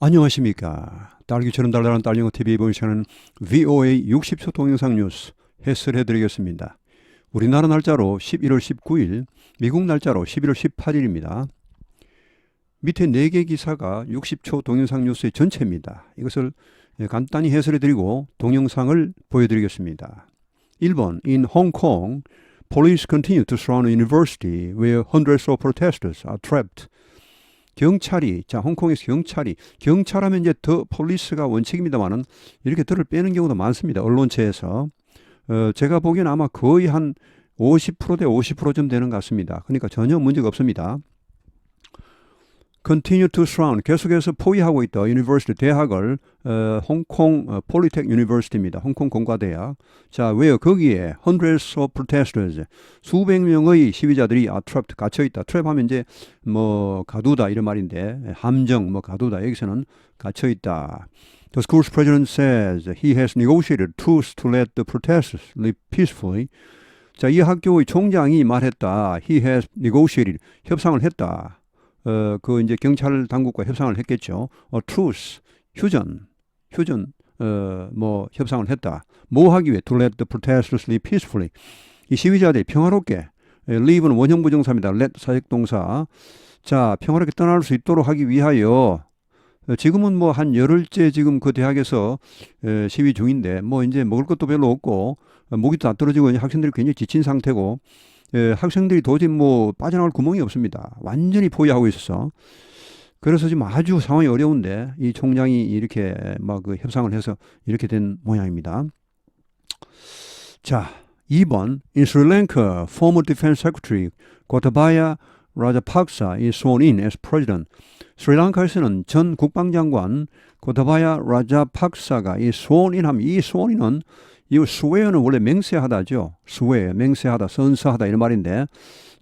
안녕하십니까. 딸기처럼 달달한 딸영어 TV에 본 시간은 VOA 60초 동영상 뉴스 해설해 드리겠습니다. 우리나라 날짜로 11월 19일, 미국 날짜로 11월 18일입니다. 밑에 4개 기사가 60초 동영상 뉴스의 전체입니다. 이것을 간단히 해설해 드리고 동영상을 보여드리겠습니다. 1번 In Hong Kong, police continue to surround a university where hundreds of protesters are trapped. 경찰이 자 홍콩에서 경찰이 경찰하면 이제 더 폴리스가 원칙입니다만은 이렇게 들을 빼는 경우도 많습니다 언론체에서. 어, 제가 보기엔 아마 거의 한 50%대 50%쯤 되는 것 같습니다. 그러니까 전혀 문제가 없습니다 continue to surround 계속해서 포위하고 있다 university 대학을 어, 홍콩 어, 폴리텍 유니버시티입니다 홍콩 공과대학 자 왜요 거기에 hundreds of protesters 수백 명의 시위자들이 are trapped 갇혀 있다 트랩하면 이제 뭐 가두다 이런 말인데 함정 뭐 가두다 여기서는 갇혀 있다 The school's president says he has negotiated truce to let the protesters live peacefully. 자, 이 학교의 총장이 말했다. He has negotiated. 협상을 했다. 어, 그 이제 경찰 당국과 협상을 했겠죠. 어, truce. 휴전. 휴전. 어, 뭐 협상을 했다. 뭐 하기 위해 to let the protesters live peacefully. 이 시위자들이 평화롭게 에, live는 원형 부정사입니다. let 사역 동사. 자, 평화롭게 떠날 수 있도록 하기 위하여 어, 지금은 뭐 한 열흘째 지금 그 대학에서 에, 시위 중인데 뭐 이제 먹을 것도 별로 없고 어, 목이 다 떨어지고 학생들이 굉장히 지친 상태고 에, 학생들이 도저히 뭐 빠져나갈 구멍이 없습니다. 완전히 포위하고 있어서 그래서 지금 아주 상황이 어려운데 이 총장이 이렇게 막 그 협상을 해서 이렇게 된 모양입니다. 자, 2번 In Sri former Defense Secretary Gotabaya Rajapaksa is sworn in as president. 스리랑카에서는 전 국방장관 고타바야 라자팍사가 이 스원인함 이 스원인은 이 스웨어는 원래 맹세하다죠. 스웨어 맹세하다 선서하다 이런 말인데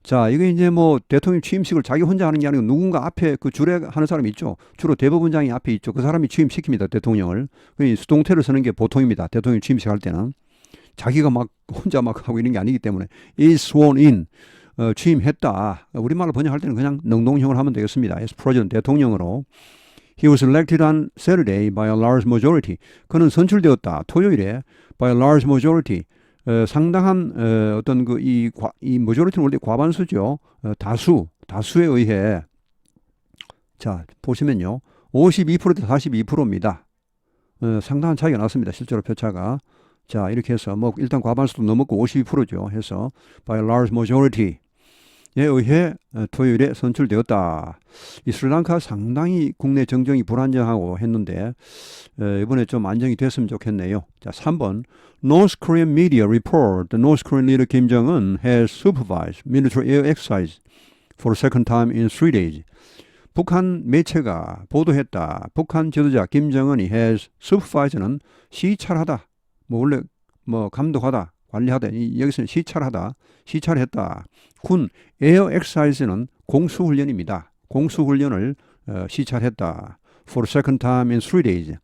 자 이게 이제 뭐 대통령 취임식을 자기 혼자 하는 게 아니고 누군가 앞에 그 줄에 하는 사람이 있죠. 주로 대법원장이 앞에 있죠. 그 사람이 취임시킵니다 대통령을. 그 수동태를 쓰는 게 보통입니다. 대통령 취임식 할 때는 자기가 막 혼자 막 하고 있는 게 아니기 때문에 is sworn in 어, 취임했다. 우리말로 번역할 때는 그냥 능동형을 하면 되겠습니다. as president 대통령으로. He was elected on Saturday by a large majority. 그는 선출되었다. 토요일에 by a large majority. 어, 상당한 어, 어떤 그이 이 majority는 원래 과반수죠. 어, 다수 다수에 의해 자 보시면요. 52%대 42%입니다. 어, 상당한 차이가 났습니다. 실제로 표차가. 자 이렇게 해서 뭐 일단 과반수도 넘었고 52%죠. 해서 by a large majority. 에 의해 어, 토요일에 선출되었다. 이 스리랑카 상당히 국내 정정이 불안정하고 했는데 어, 이번에 좀 안정이 됐으면 좋겠네요. 자, 3번 North Korean media report the North Korean leader Kim Jong-un has supervised military air exercise for a second time in three days. 북한 매체가 보도했다. 북한 지도자 김정은이 has supervised는 시찰하다. 뭐 원래 뭐 감독하다. 관리하다. 이- 여기서는 시찰하다. 시찰했다. 군 에어 엑사이즈는 공수훈련입니다. 공수훈련을 어, 시찰했다. For second time in three days.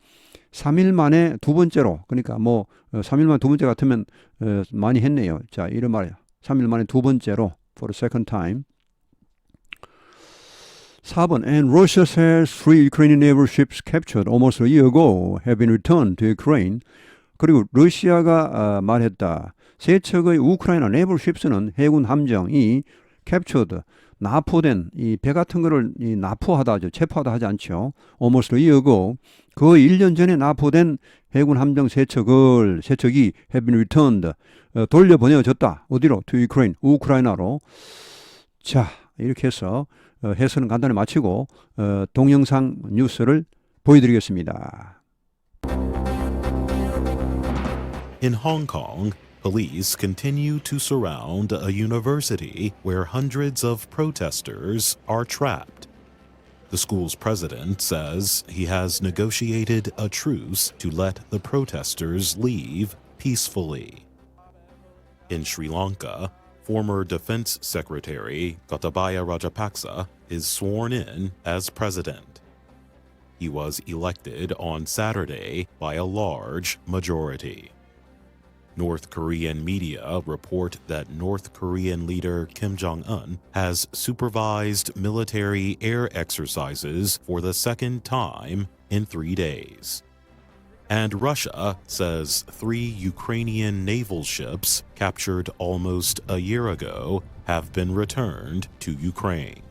3일 만에 두 번째로 그러니까 뭐 어, 3일 만에 두 번째 같으면 어, 많이 했네요. 자 이런 말이야. 3일 만에 두 번째로 for a second time. 4번 And Russia says three Ukrainian naval ships captured almost a year ago have been returned to Ukraine. 그리고 러시아가 어, 말했다. 세 척의 우크라이나 네벌 쉽스는 해군 함정이 captured 납포된 이 배 같은 거를 이 납포하다 하죠. 체포하다 하지 않죠. year ago 거의 1년 전에 납포된 해군 함정 세 척을 세 척이 have been returned 어, 돌려보내졌다. 어디로? to Ukraine 우크라이나로. 자 이렇게 해서 어, 해설은 간단히 마치고 어, 동영상 뉴스를 보여드리겠습니다. In Hong Kong, police continue to surround a university where hundreds of protesters are trapped. The school's president says he has negotiated a truce to let the protesters leave peacefully. In Sri Lanka, former Defense Secretary Gotabaya Rajapaksa is sworn in as president. He was elected on Saturday by a large majority. North Korean media report that North Korean leader Kim Jong un has supervised military air exercises for the second time in three days. And Russia says three Ukrainian naval ships captured almost a year ago have been returned to Ukraine.